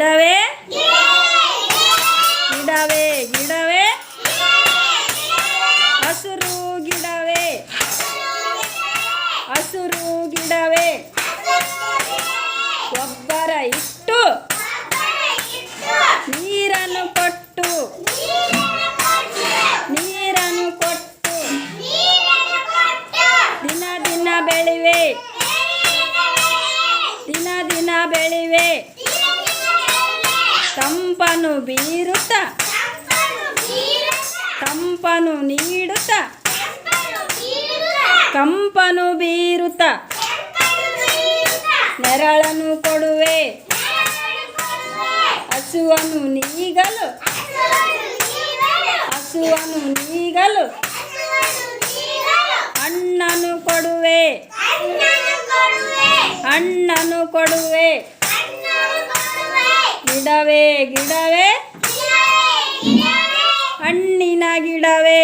ಗಿಡವೇ? ಗಿಡವೇ. ಗಿಡವೇ ಹಸುರು ಗಿಡವೇ. ಹಸುರು ಗಿಡವೇ. ಗೊಬ್ಬರ ಇಟ್ಟು ನೀರನ್ನು ಕೊಟ್ಟು ನೀರನ್ನು ಕೊಟ್ಟು ದಿನ ದಿನ ಬೆಳಿವೆ. ದಿನ ದಿನ ಬೆಳಿವೆ. ತಂಪನು ಬೀರುತ್ತ. ತಂಪನು ನೀಡುತ್ತ. ಕಂಪನು ಬೀರುತ್ತ. ನೆರಳನ್ನು ಕೊಡುವೆ. ಹಸುವನ್ನು ನೀಗಲು. ಹಸುವನ್ನು ನೀಗಲು. ಅಣ್ಣನು ಕೊಡುವೆ. ಅಣ್ಣನು ಕೊಡುವೆ. ಗಿಡವೇ ಗಿಡವೇ. ಹಣ್ಣಿನ ಗಿಡವೇ.